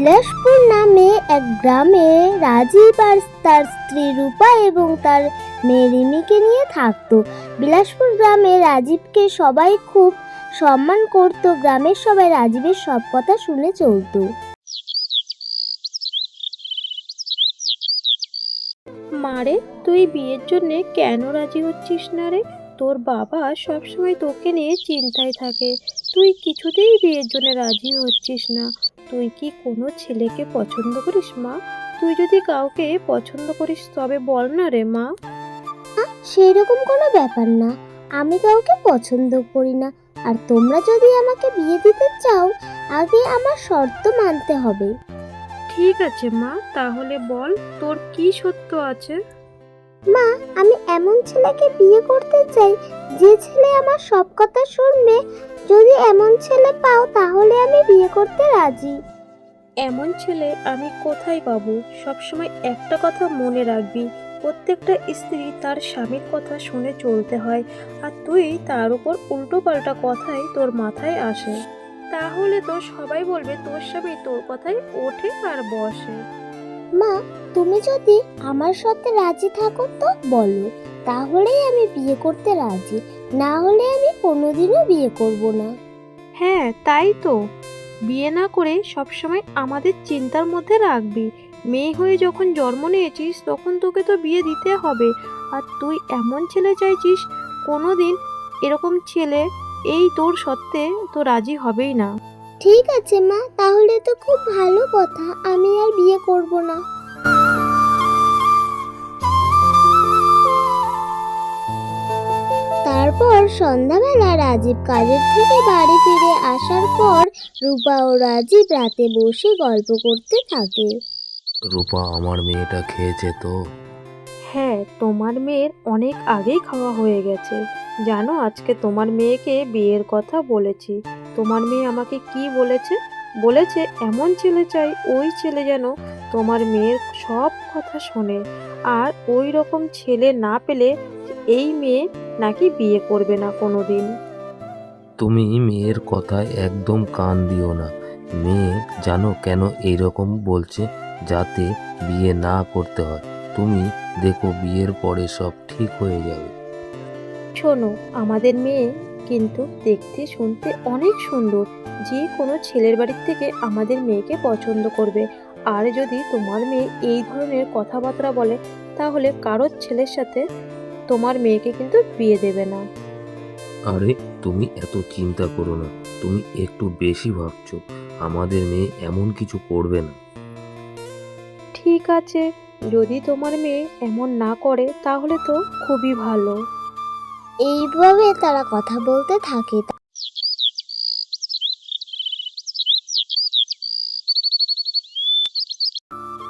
বিলাসপুর নামে এক গ্রামে রাজীব আর তার স্ত্রী রূপা এবং তার মেয়ে রিমিকে নিয়ে থাকতো। বিলাসপুর গ্রামে রাজীবকে সবাই খুব সম্মান করত, গ্রামের সবাই রাজীবের সব কথা শুনে চলতো। মারে তুই বিয়ের জন্যে কেন রাজি হচ্ছিস না রে? তোর বাবা সবসময় তোকে নিয়ে চিন্তায় থাকে। তুই কিছুতেই বিয়ের জন্য রাজি হচ্ছিস না। তুই কি কোনো ছেলেকে পছন্দ করিস মা? তুই যদি কাউকে পছন্দ করিস তবে বল না রে মা। সেই রকম কোনো ব্যাপার না। আমি কাউকে পছন্দ করি না। আর তোমরা যদি আমাকে বিয়ে দিতে চাও আগে আমার শর্ত মানতে হবে। ঠিক আছে মা। তাহলে বল তোর কি সত্য আছে? মা, আমি এমন ছেলেকে বিয়ে করতে চাই, যে ছেলে আমার সব কথা শুনবে। যদি এমন ছেলে পাও, তাহলে আমি বিয়ে করতে রাজি। এমন ছেলে আমি কোথায় পাবো? সবসময় একটা কথা মনে রাখবি। প্রত্যেকটা স্ত্রী তার স্বামীর কথা শুনে চলতে হয়, আর তুই তার উপর উল্টো পাল্টা কথাই তোর মাথায় আসে। তাহলে তো সবাই বলবে, তোর স্বামী তোর কথায় ওঠে আর বসে। মা, তুমি যদি আমার সাথে রাজি থাকো তো বলো, তাহলেই আমি বিয়ে করতে রাজি, না হলে আমি কোনোদিনও বিয়ে করব না। হ্যাঁ তাই তো। বিয়ে না করে সবসময় আমাদের চিন্তার মধ্যে রাখবি। মেয়ে হয়ে যখন জন্ম নিয়েছিস, তখন তোকে তো বিয়ে দিতে হবে। আর তুই এমন ছেলে চাইছিস, কোনোদিন এরকম ছেলে এই তোর সত্ত্বে তো রাজি হবেই না। ঠিক আছে মা। তাহলে তো খুব ভালো কথা। আমি আর বিয়ে করব না। তারপর সন্ধ্যাবেলা রাজীব কাজের থেকে বাড়ি ফিরে আসার পর রূপা ও রাজীব রাতে বসে গল্প করতে থাকে। রূপা আমার মেয়েটা খেয়েছে তো? হ্যাঁ তোমার মেয়ের অনেক আগেই খাওয়া হয়ে গেছে। জানো আজকে তোমার মেয়েকে বিয়ের কথা বলেছি। তোমার মেয়ে আমাকে কি বলেছে? বলেছে এমন ছেলে চাই ওই ছেলে যেন তোমার মেয়ের সব কথা শোনে। আর ওই রকম ছেলে না পেলে এই মেয়ে নাকি বিয়ে করবে না কোনো দিন তুমি মেয়ের কথায় একদম কান দিও না। মেয়ে জানো কেন এইরকম বলছে যাতে বিয়ে না করতে হয়। তুমি দেখো বিয়ের পরে সব ঠিক হয়ে যাবে। শোনো আমাদের মেয়ে কিন্তু দেখতে শুনতে অনেক সুন্দর। যে কোনো ছেলের বাড়ির থেকে আমাদের মেয়েকে পছন্দ করবে। আর যদি তোমার মেয়ে এই ধরনের কথাবার্তা বলে তাহলে কারোর ছেলের সাথে তোমার মেয়েকে কিন্তু বিয়ে দেবে না। আরে তুমি এত চিন্তা করো না। তুমি একটু বেশি ভাবছ। আমাদের মেয়ে এমন কিছু করবে না। ঠিক আছে। যদি তোমার মেয়ে এমন না করে তাহলে তো খুবই ভালো। এইভাবে তারা কথা বলতে থাকে।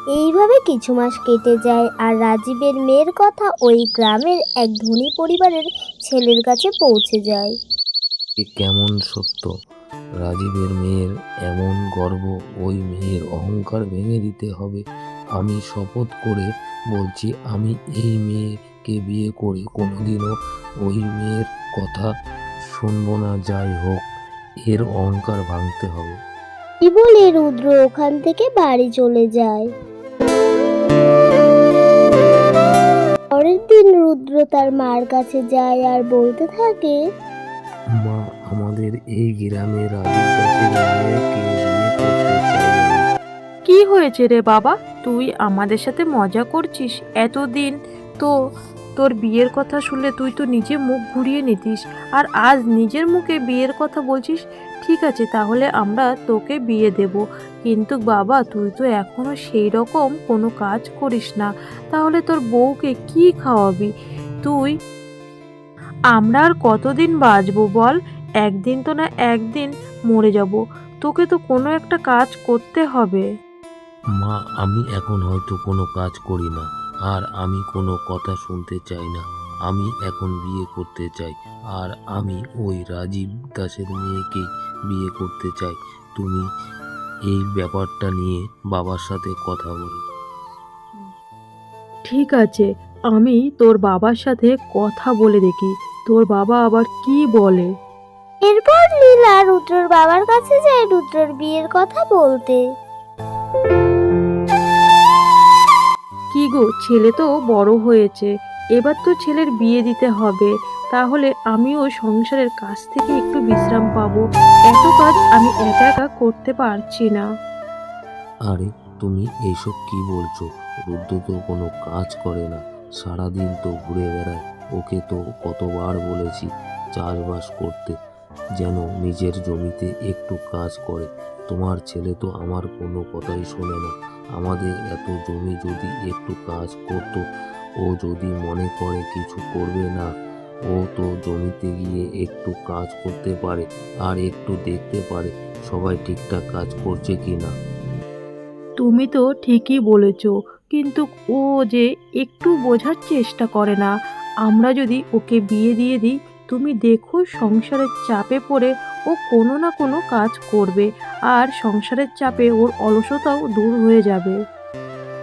এইভাবে কিছু মাস কেটে যায় আর রাজীবের মেয়ের কথা ওই গ্রামের এক ধনী পরিবারের ছেলের কাছে পৌঁছে যায়। এ কেমন সত্য? রাজীবের মেয়ের এমন গর্ব ওই মেয়ের অহংকার ভেঙে দিতে হবে। আমি শপথ করে বলছি, আমি এই মেয়েকে বিয়ে করে কোনোদিনও ওই মেয়ের কথা শুনব না যাই হোক এর অহংকার ভাঙতে হবে। কি বলে রুদ্র? ওখান থেকে বাড়ি চলে যায়। পরের দিন রুদ্র তার মার কাছে যায় আর বলতে থাকে মা আমাদের এই গ্রামে বিয়ে করতে চাই কি হয়েছে রে বাবা? তুই আমাদের সাথে মজা করছিস? এতদিন তো তোর বিয়ের কথা শুনলে তুই তো নিজে মুখ ঘুরিয়ে নিতিস। আর আজ নিজের মুখে বিয়ের কথা বলছিস, ঠিক আছে, তাহলে আমরা তোকে বিয়ে দেব। কিন্তু বাবা, তুই তো এখনও সেই রকম কোনো কাজ করিস না। তাহলে তোর বউকে কি খাওয়াবি? তুই, আমরা আর কতদিন বাঁচবো বল? একদিন তো না একদিন মরে যাব। তোকে তো কোনো একটা কাজ করতে হবে। মা, আমি এখন হয়তো কোনো কাজ করি না। আর আমি কোনো কথা শুনতে চাই না। আমি এখন বিয়ে করতে চাই আর আমি ওই রাজীব দাসের মেয়েকে বিয়ে করতে চাই। তুমি এই ব্যাপারটা নিয়ে বাবার সাথে কথা বলো। ঠিক আছে আমি তোর বাবার সাথে কথা বলে দেখি। তোর বাবা আবার কি বলে? এরপর লীলা রুদ্রর বাবার কাছে যায় রুদ্রর বিয়ের কথা বলতে। কি গো, ছেলে তো বড় হয়েছে। এবার তো ছেলের বিয়ে দিতে হবে। তাহলে আমিও সংসারের কাজ থেকে একটু বিশ্রাম পাবো। এত কাজ আমি একা একা করতে পারছি না। আরে, তুমি এইসব কি বলছো? রুদ্র তো কোনো কাজ করে না। সারাদিন তো ঘুরে বেড়ায়। ওকে তো কতবার বলেছি চাষবাস করতে, যেন নিজের জমিতে একটু কাজ করে। তোমার ছেলে তো আমার কোনো কথাই শোনে না। আমাদের এত জমি যদি একটু কাজ করতো, ও যদি মনে করে কিছু করবে না, ও তো জমিতে গিয়ে একটু কাজ করতে পারে আর একটু দেখতে পারে সবাই ঠিকঠাক কাজ করছে কি না তুমি তো ঠিকই বলেছ, কিন্তু ও যে একটু বোঝার চেষ্টা করে না। আমরা যদি ওকে বিয়ে দিয়ে দিই, তুমি দেখো সংসারের চাপে পড়ে ও কোনো না কোনো কাজ করবে আর সংসারের চাপে ওর অলসতাও দূর হয়ে যাবে।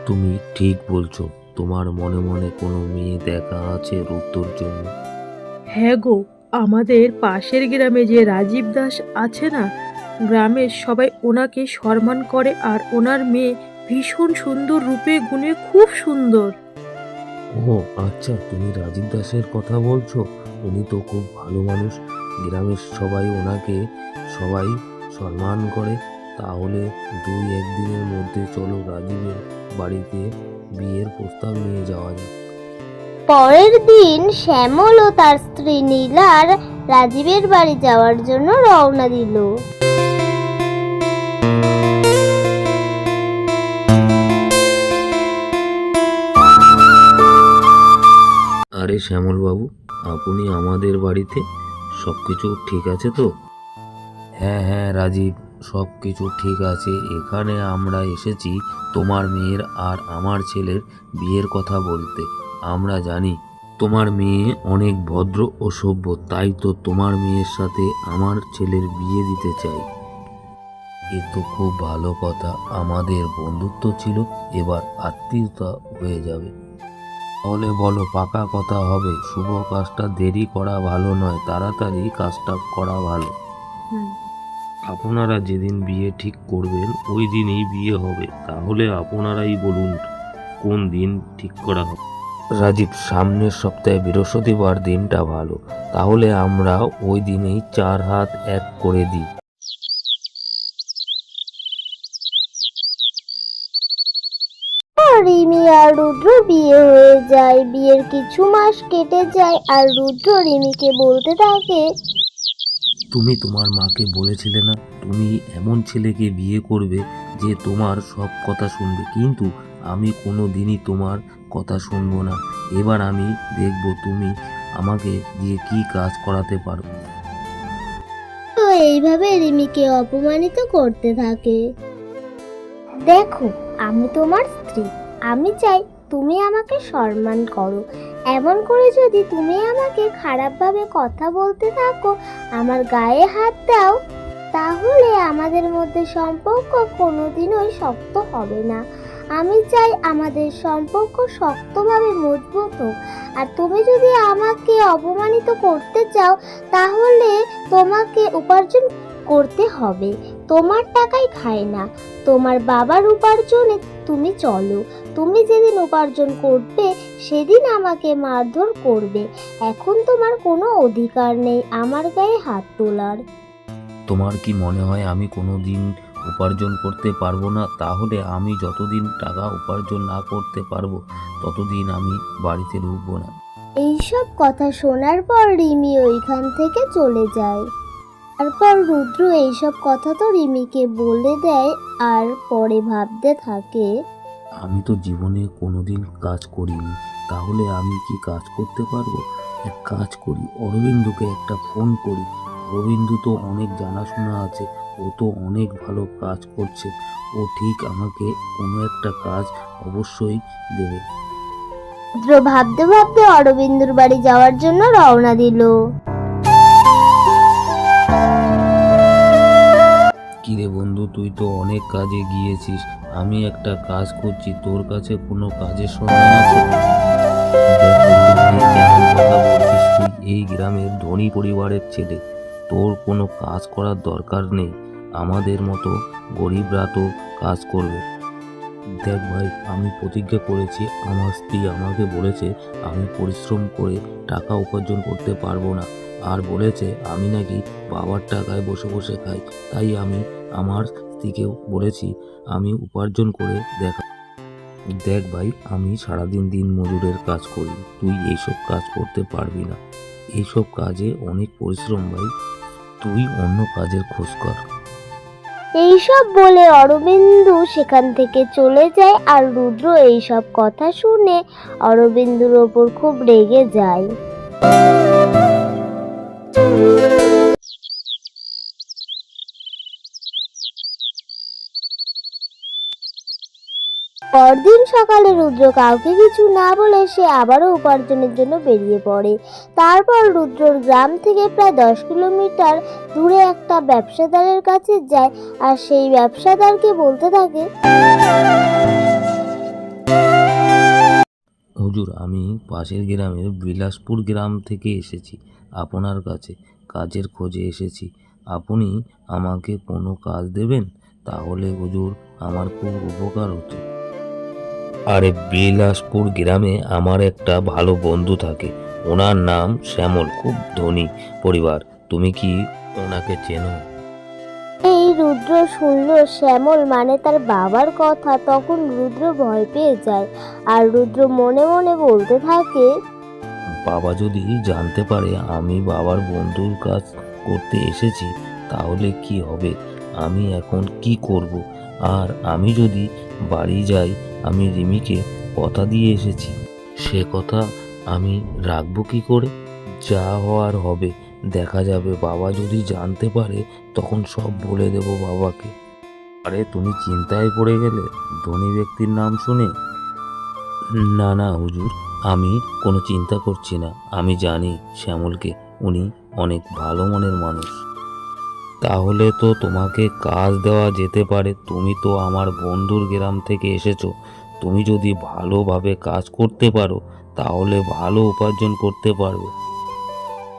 তুমি ঠিক বলছো তোমার মনে মনে কোনো মেয়ে দেখা আছে রুদ্রর জন্য? হ্যাঁ গো আমাদের পাশের গ্রামে যে রাজীব দাস আছে না গ্রামের সবাই ওনাকে সম্মান করে আর ওনার মেয়ে ভীষণ সুন্দর রূপে গুণে খুব সুন্দর। ও আচ্ছা তুমি রাজীব দাসের কথা বলছো উনি তো খুব ভালো মানুষ। গ্রামের সবাই ওনাকে সবাই সম্মান করে। তাহলে দুই একদিনের মধ্যে চলো রাজীবের বাড়িতে বিয়ের প্রস্তাব নিয়ে যাওয়া যাক। পরের দিন শ্যামল ও তার স্ত্রী নীলার রাজীবের বাড়ি যাওয়ার জন্য রওনা দিল। আরে শ্যামলবাবু আপনি আমাদের বাড়িতে সব কিছু ঠিক আছে তো? হ্যাঁ হ্যাঁ রাজীব সব কিছু ঠিক আছে। এখানে আমরা এসেছি তোমার মেয়ের আর আমার ছেলের বিয়ের কথা বলতে। আমরা জানি তোমার মেয়ে অনেক ভদ্র ও সভ্য, তাই তো তোমার মেয়ের সাথে আমার ছেলের বিয়ে দিতে চাই। এ তো খুব ভালো কথা। আমাদের বন্ধুত্ব ছিল, এবার আত্মীয়তা হয়ে যাবে। তাহলে বলো পাকা কথা হবে। শুভ কাজটা দেরি করা ভালো নয় তাড়াতাড়ি কাজটা করা ভালো। আপনারা যেদিন বিয়ে ঠিক করবেন ওই দিনই বিয়ে হবে। তাহলে আপনারাই বলুন কোন দিন ঠিক করা হবে। রাজীব সামনের সপ্তাহে বৃহস্পতিবার দিনটা ভালো। তাহলে আমরা ওই দিনেই চার হাত এক করে দিই। রিমি আর রুদ্র বিয়ে হয়ে যায়। বিয়ের কিছু মাস কেটে যায় আর রুদ্র রিমিকে বলতে থাকে তুমি তোমার মাকে বলেছিলে না তুমি এমন ছেলেকে বিয়ে করবে যে তোমার সব কথা শুনবে। কিন্তু আমি কোনো দিনই তোমার কথা শুনব না। এবার আমি দেখব তুমি আমাকে দিয়ে কি কাজ করাতে পারো। তো এইভাবে রিমিকে অপমানিত করতে থাকে। দেখো আমি তোমার স্ত্রী। আমি চাই তুমি আমাকে সম্মান করো। এমন করে যদি তুমি আমাকে খারাপভাবে কথা বলতে থাকো, আমার গায়ে হাত দাও, তাহলে আমাদের মধ্যে সম্পর্ক কোনোদিনই শক্ত হবে না। আমি চাই আমাদের সম্পর্ক শক্তভাবে মজবুত হোক। আর তুমি যদি আমাকে অপমানিত করতে চাও, তাহলে তোমাকে উপার্জন করতে হবে। তোমার টাকাই খায় না। তোমার বাবার উপার্জনে তুমি চলো। তুমি যেদিন উপার্জন করবে সেদিন আমাকে মারধর করবে। এখন তোমার কোনো অধিকার নেই আমার গায়ে হাত তোলার। তোমার কি মনে হয় আমি কোনো দিন উপার্জন করতে পারব না? তাহলে আমি যতদিন টাকা উপার্জন না করতে পারব ততদিন আমি বাড়িতে ঢুকবো না। এইসব কথা শোনার পর রিমি ওইখান থেকে চলে যায়। তারপর রুদ্র এইসব কথা তো রিমিকে বলে দেয় আর পরে ভাবতে থাকে আমি তো জীবনে কোনোদিন কাজ করিনি তাহলে আমি কি কাজ করতে পারব? এক কাজ করি অরবিন্দুকে একটা ফোন করি। অরবিন্দু তো অনেক জানাশোনা আছে ও তো অনেক ভালো কাজ করছে ও ঠিক আমাকে কোনো একটা কাজ অবশ্যই দেবে। রুদ্র ভাবতে ভাবতে অরবিন্দুর বাড়ি যাওয়ার জন্য রওনা দিল। কিরে বন্ধু, তুই তো অনেক কাজে গিয়েছিস। আমি একটা কাজ করছি, তোর কাছে কোনো কাজের সন্ধান আছে? তুই, এই গ্রামের ধনী পরিবারের ছেলে। তোর কোনো কাজ করার দরকার নেই, আমাদের মতো গরিবরা তো কাজ করবে। দেখ ভাই, আমি প্রতিজ্ঞা করেছি, আমার স্ত্রী আমাকে বলেছে, আমি পরিশ্রম করে টাকা উপার্জন করতে পারব না। আর বলেছে, আমি নাকি বাবার টাকায় বসে বসে খাই, তাই আমি আমার স্ত্রীকেও বলেছি, আমি উপার্জন করে দেখা দেখ ভাই, আমি সারাদিন দিন মজুরের কাজ করি, তুই এইসব কাজ করতে পারবি না। এইসব কাজে অনেক পরিশ্রম ভাই, তুই অন্য কাজের খোঁজ কর। এইসব বলে অরবিন্দু সেখান থেকে চলে যায় আর রুদ্র এইসব কথা শুনে অরবিন্দুর ওপর খুব রেগে যায়। পরদিন সকালে রুদ্র কাউকে কিছু না বলে সে আবারও উপার্জনের জন্য বেরিয়ে পড়ে। তারপর রুদ্রর গ্রাম থেকে প্রায় দশ কিলোমিটার দূরে একটা ব্যবসাদারের কাছে যায় আর সেই ব্যবসাদারকে বলতে থাকে, হুজুর, আমি পাশের গ্রামের বিলাসপুর গ্রাম থেকে এসেছি। আপনার কাছে কাজের খোঁজে এসেছি। আপনি আমাকে কোনো কাজ দেবেন? তাহলে হুজুর, আমার খুব উপকার হতো আরে বিলাসপুর গ্রামে আমার একটা ভালো বন্ধু থাকে। ওনার নাম শ্যামল খুব ধনী পরিবার। তুমি কি ওনাকে চেনো? এই রুদ্র শুনল শ্যামল মানে তার বাবার কথা তখন রুদ্র ভয় পেয়ে যায়। আর রুদ্র মনে মনে বলতে থাকে বাবা যদি জানতে পারে আমি বাবার বন্ধুর কাজ করতে এসেছি তাহলে কি হবে? আমি এখন কি করব? আর আমি যদি বাড়ি যাই আমি রিমিকে কথা দিয়ে এসেছি। সে কথা আমি রাখব কি করে? যা হওয়ার হবে, দেখা যাবে। বাবা যদি জানতে পারে, তখন সব বলে দেব বাবাকে। আরে, তুমি চিন্তায় পড়ে গেলে? ধনী ব্যক্তির নাম শুনে? না না, হুজুর, আমি কোনো চিন্তা করছি না। আমি জানি শ্যামলকে উনি অনেক ভালো মনের মানুষ। তাহলে তো তোমাকে কাজ দেওয়া যেতে পারে। তুমি তো আমার বন্ধুর গ্রাম থেকে এসেছ। তুমি যদি ভালোভাবে কাজ করতে পারো, তাহলে ভালো উপার্জন করতে পারবে।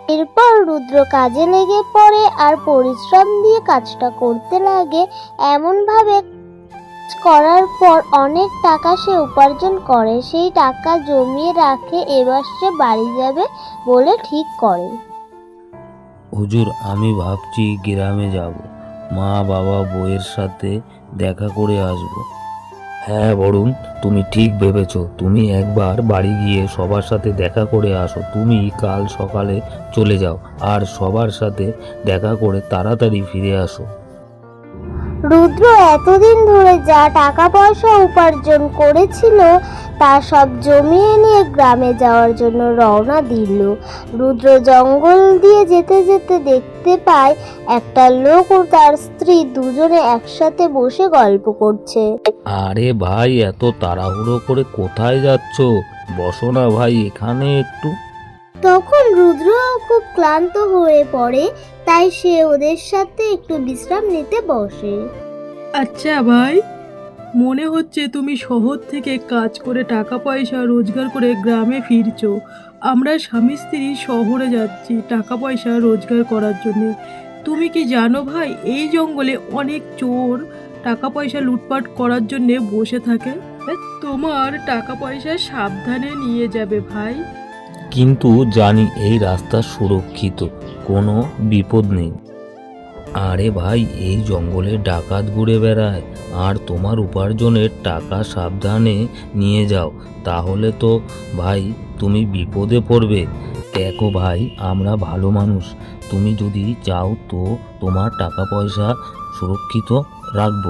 এরপর রুদ্র কাজে লেগে পড়ে আর পরিশ্রম দিয়ে কাজটা করতে লাগে। এমনভাবে করার পর অনেক টাকা সে উপার্জন করে। সেই টাকা জমিয়ে রাখে, এবার সে বাড়ি যাবে বলে ঠিক করে। হুজুর, আমি ভাবছি গ্রামে যাব। মা বাবা বইয়ের সাথে দেখা করে আসব। হ্যাঁ বরুণ, তুমি ঠিক ভেবেছো। তুমি একবার বাড়ি গিয়ে সবার সাথে দেখা করে আসো। তুমি কাল সকালে চলে যাও আর সবার সাথে দেখা করে তাড়াতাড়ি ফিরে আসো। রুদ্র এতদিন ধরে যা টাকা পয়সা উপার্জন করেছিল, তা সব জমিয়ে নিয়ে গ্রামে যাওয়ার জন্য রওনা দিল। রুদ্র জঙ্গল দিয়ে যেতে যেতে দেখতে পায়, একটা লোক ও তার স্ত্রী দুজনে একসাথে বসে গল্প করছে। আরে ভাই, এত তাড়াহুড়ো করে কোথায় যাচ্ছ? বসো না ভাই, এখানে একটু। তখন রুদ্র খুব ক্লান্ত হয়ে পড়ে, তাই সে ওদের সাথে একটু বিশ্রাম নিতে বসে। আচ্ছা ভাই, মনে হচ্ছে তুমি শহর থেকে কাজ করে টাকা পয়সা রোজগার করে গ্রামে ফিরছো। আমরা স্বামী স্ত্রী শহরে যাচ্ছি টাকা পয়সা রোজগার করার জন্য। তুমি কি জানো ভাই, এই জঙ্গলে অনেক চোর টাকা পয়সা লুটপাট করার জন্যে বসে থাকে? তোমার টাকা পয়সা সাবধানে নিয়ে যাবে ভাই। কিন্তু জানি এই রাস্তা সুরক্ষিত, কোনো বিপদ নেই। আরে ভাই, এই জঙ্গলে ডাকাত ঘুরে বেড়ায়, আর তোমার উপার্জনের টাকা সাবধানে নিয়ে যাও, তাহলে তো ভাই তুমি বিপদে পড়বে। দেখো ভাই, আমরা ভালো মানুষ, তুমি যদি চাও তো তোমার টাকা পয়সা সুরক্ষিত রাখব।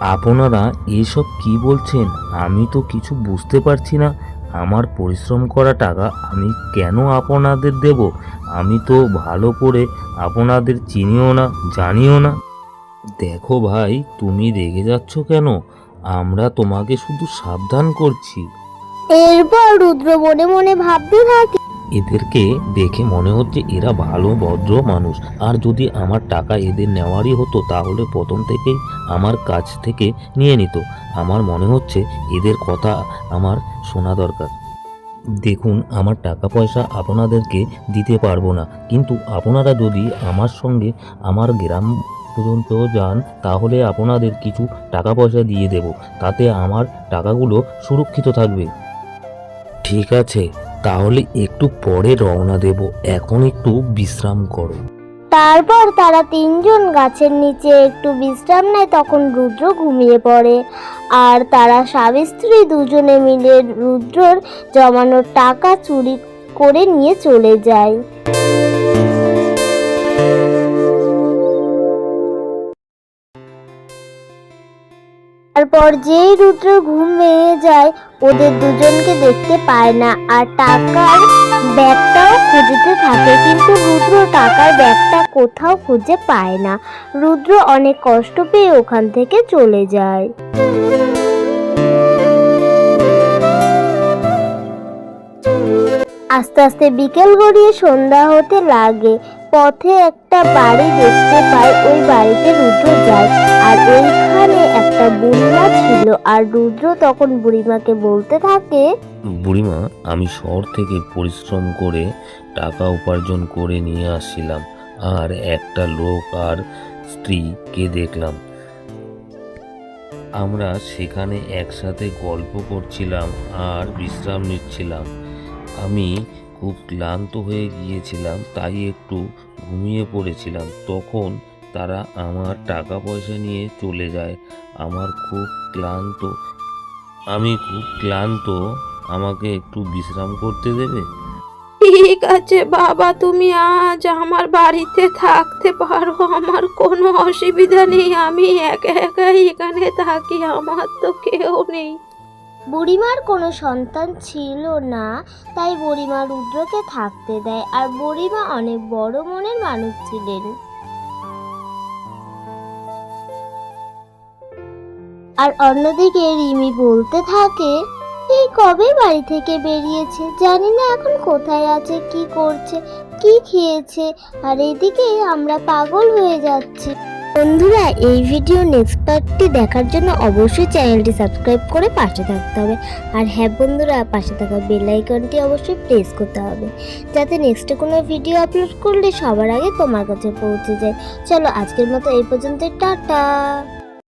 আপনারা এসব কি বলছেন? আমি তো কিছু বুঝতে পারছি না। আমার পরিশ্রম করা টাকা আমি কেন আপনাদের দেব? আমি তো ভালো করে আপনাদের চিনিও না, জানিও না। দেখো ভাই, তুমি রেগে যাচ্ছ কেন? আমরা তোমাকে শুধু সাবধান করছি। এরপর রুদ্র মনে মনে ভাবতে থাকে। এদেরকে দেখে মনে হচ্ছে এরা ভালো, ভদ্র মানুষ। আর যদি আমার টাকা এদের নেওয়ারই হতো, তাহলে প্রথম থেকেই আমার কাছ থেকে নিয়ে নিত। আমার মনে হচ্ছে এদের কথা আমার শোনা দরকার। দেখুন, আমার টাকা পয়সা আপনাদেরকে দিতে পারব না। কিন্তু আপনারা যদি আমার সঙ্গে আমার গ্রাম পর্যন্ত যান, তাহলে আপনাদের কিছু টাকা পয়সা দিয়ে দেব। তাতে আমার টাকাগুলো সুরক্ষিত থাকবে। ঠিক আছে। তাহলে একটু পরে রওনা দেব। এখন একটু বিশ্রাম করো। তারপর তারা তিনজন গাছের নিচে একটু বিশ্রাম নেয়, তখন রুদ্র ঘুমিয়ে পড়ে। আর তারা স্বামী স্ত্রী দুজনে মিলে রুদ্রর জমানো টাকা চুরি করে নিয়ে চলে যায়। তারপর যেই রুদ্র ঘুম ভেঙে যায় ওদের দুজনকে দেখতে পায় না, আর টাকার ব্যাগটাও খুঁজতে থাকে, কিন্তু রুদ্র টাকার ব্যাগটা কোথাও খুঁজে পায় না। রুদ্র অনেক কষ্ট পেয়ে ওখান থেকে চলে যায়। আস্তে আস্তে বিকেল গড়িয়ে সন্ধ্যা হতে লাগে। পথে একটা বাড়ি দেখতে পায়, ওই বাড়িতে রুদ্র যায়, আর ওইখানে একটা বুড়িমা ছিল। আর রুদ্র তখন বুড়িমাকে বলতে থাকে, বুড়িমা, আমি শহর থেকে পরিশ্রম করে টাকা উপার্জন করে নিয়ে আসছিলাম আর একটা লোক আর স্ত্রীকে দেখলাম। আমরা সেখানে একসাথে গল্প করছিলাম আর বিশ্রাম নিচ্ছিলাম। আমি খুব ক্লান্ত হয়ে গিয়েছিলাম, তাই একটু ঘুমিয়ে পড়েছিলাম। তখন তারা আমার টাকা পয়সা নিয়ে চলে যায় আমার খুব ক্লান্ত। আমি খুব ক্লান্ত। আমাকে একটু বিশ্রাম করতে দেবে? ঠিক আছে বাবা তুমি আজ আমার বাড়িতে থাকতে পারো। আমার কোনো অসুবিধা নেই আমি একা একাই এখানে থাকি আমার তো কেউ নেই। বুড়িমার কোনো সন্তান ছিল না তাই বুড়িমা রুদ্রকে থাকতে দেয়। আর বুড়িমা অনেক বড় মনের মানুষ ছিলেন। আর অন্যদিকে রিমি বলতে থাকে এই কবে বাড়ি থেকে বেরিয়েছে? জানি না এখন কোথায় আছে, কি করছে, কি খেয়েছে, আর এদিকে আমরা পাগল হয়ে যাচ্ছি। বন্ধুরা, এই ভিডিও নেক্সট পার্টটি দেখার জন্য অবশ্যই চ্যানেলটি সাবস্ক্রাইব করে পাশে থাকতে হবে। আর হ্যাঁ বন্ধুরা, পাশে থাকা বেল আইকনটি অবশ্যই প্রেস করতে হবে, যাতে নেক্সটে কোনো ভিডিও আপলোড করলে সবার আগে তোমার কাছে পৌঁছে যায়। চলো আজকের মতো এই পর্যন্ত টাটা।